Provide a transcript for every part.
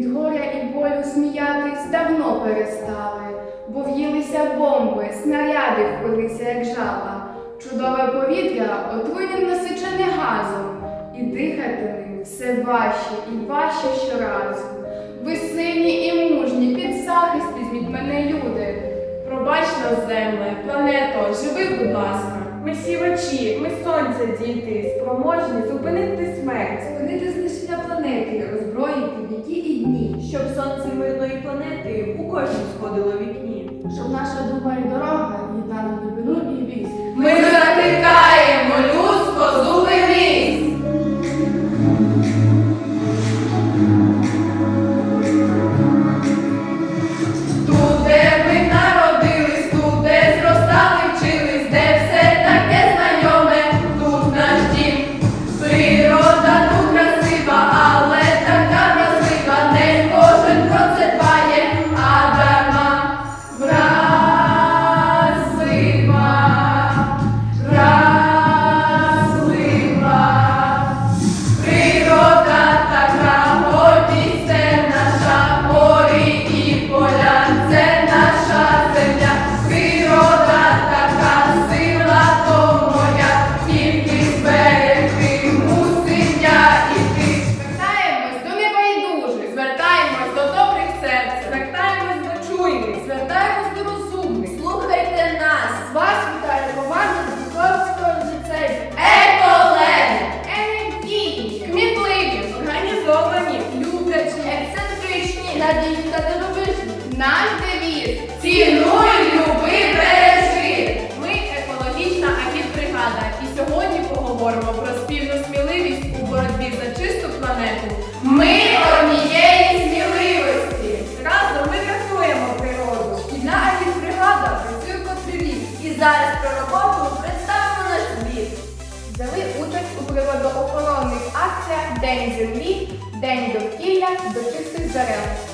Від горя і болю сміятись давно перестали, бо в'їлися бомби, снаряди впилися, як жаба. Чудове повітря отруєним насичене газом, і дихати ним все важче і важче щоразу. Ви сильні і мужні, під захист візьміть мене, люди. Пробач нас, земле, плането, живи, будь ласка. Ми сівачі, ми сонця діти, спроможні зупинити смерть. Зупинити знищення планети, озброїти віки і дні, кожній сходило Наш девіз Цінуй, люби, бережи. Ми екологічна агітбригада і сьогодні поговоримо про спільну сміливість у боротьбі за чисту планету. Ми однієї сміливості. Разом ми рятуємо природу. Шкільна агітбригада працює котрий рік. І зараз про роботу представимо наш звіт. Взяли участь у природоохоронних акціях День землі, День довкілля до чистих дерев.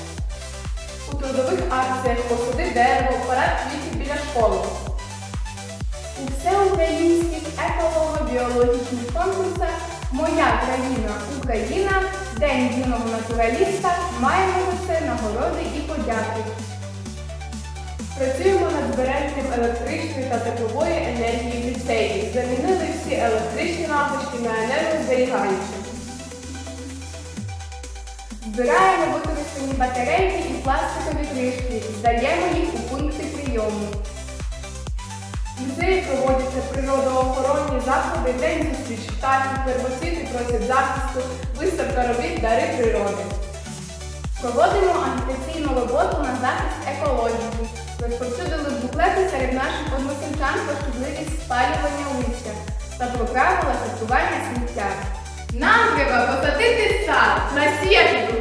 Трудових акціях посади дерево, парад квітів біля школи. У всеукраїнських еколого-біологічних конкурсах Моя країна Україна, День юного натураліста маємо це нагороди і подяки. Працюємо над збереженням електричної та теплової енергії ліцеї. Замінили всі електричні лампочки на енергозберігаючі. Збираємо використані батарейки і пластикові кришки, здаємо їх у пункти прийому. В ліцеї проводяться природоохоронні заходи, день зустріч птахів, первоцвіти просять захисту, виставка робіт дари природи. Проводимо агітаційну роботу на захист екології. Розповсюдили буклети серед наших односельчан про шкідливість спалювання листя та про правила сортування сміття. Нам треба посадити сад, насіяти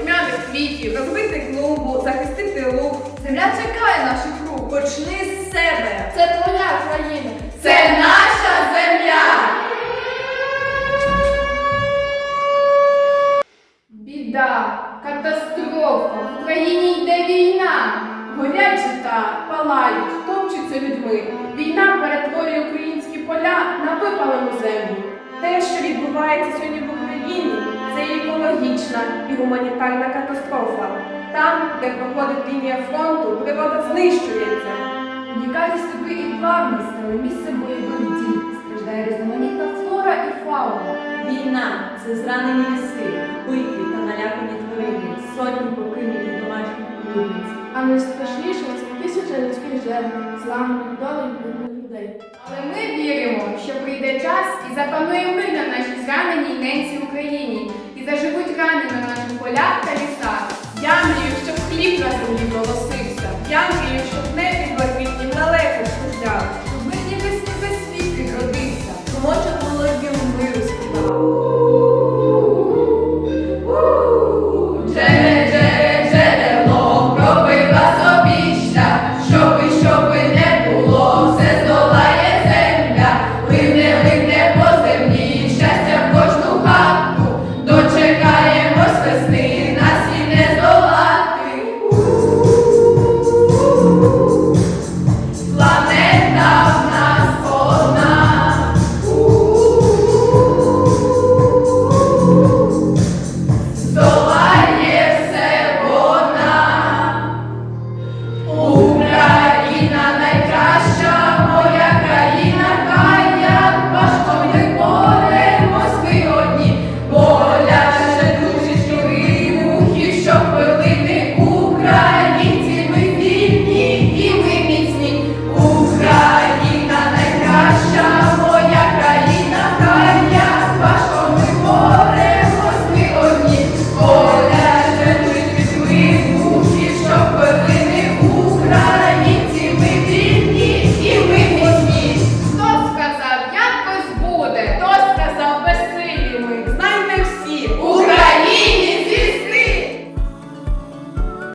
квітів. Розбити клумбу, захистити луг. Земля чекає наших рук. Почни з себе. Це твоя країна. Це наша земля! Біда, катастрофа, в Україні йде війна. Горять жита, палають, топчуться людьми. Війна перетворює українські поля на випалену землю. Те, що відбувається сьогодні в Україні, це екологічна і гуманітарна катастрофа. Там, де проходить лінія фронту, природа знищується. Унікальні степи і плавні стали місцем бойових дій. Страждає різноманітна флора і фауна. Війна це зранені ліси, вбиті та налякані тварини, сотні покинутих домашніх улюбленців. А найстрашніше це тисяча людських жертв, зламаних долею бідних людей. Але ми віримо, що прийде час і запанує мир на нашій зраненій ненці Україні заживуть рани на наших полях та лісах. Я мрію, щоб хліб на землі голосився. Я мрію, щоб